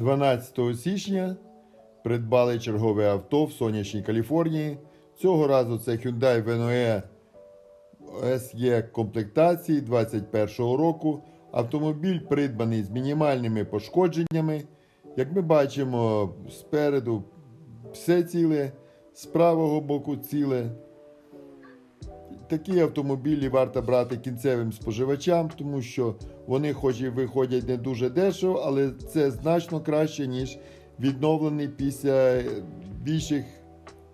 12 січня придбали чергове авто в сонячній Каліфорнії. Цього разу це Hyundai Venue SE комплектації 2021 року. Автомобіль придбаний з мінімальними пошкодженнями. Як ми бачимо, спереду все ціле, з правого боку ціле. Такі автомобілі варто брати кінцевим споживачам, тому що вони, хоч і виходять не дуже дешево, але це значно краще, ніж відновлений після більших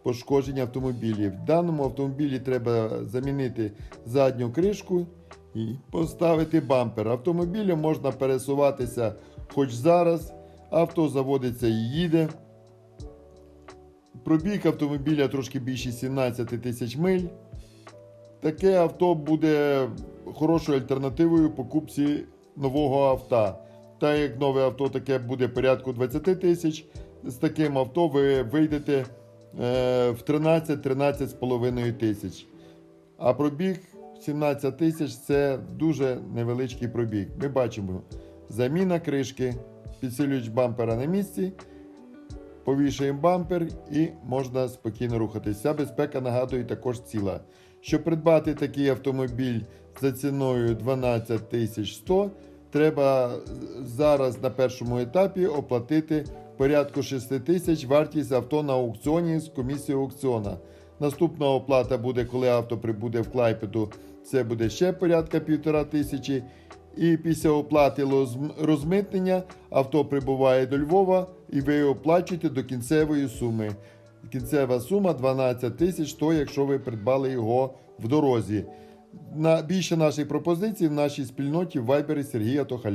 пошкоджень автомобілів. В даному автомобілі треба замінити задню кришку і поставити бампер. Автомобілем можна пересуватися хоч зараз, авто заводиться і їде. Пробіг автомобіля трошки більше 17 тисяч миль. Таке авто буде хорошою альтернативою покупці нового авто. Так як нове авто таке буде порядку 20 тисяч, з таким авто ви вийдете е, в 13-13,5 тисяч. А пробіг 17 тисяч це дуже невеличкий пробіг. Ми бачимо заміна кришки, підсилювач бампера на місці, повішуємо бампер і можна спокійно рухатися. Вся безпека, нагадую, також ціла. Щоб придбати такий автомобіль за ціною 12 100, треба зараз на першому етапі оплатити порядку 6 тисяч вартість авто на аукціоні з комісією аукціона. Наступна оплата буде, коли авто прибуде в Клайпеду, це буде ще порядка півтора тисячі. І після оплати розмитнення авто прибуває до Львова і ви оплачуєте до кінцевої суми. Кінцева сума 12 тисяч, то якщо ви придбали його в дорозі. На більше наших пропозицій в нашій спільноті в Вайбері Сергія Тохаля.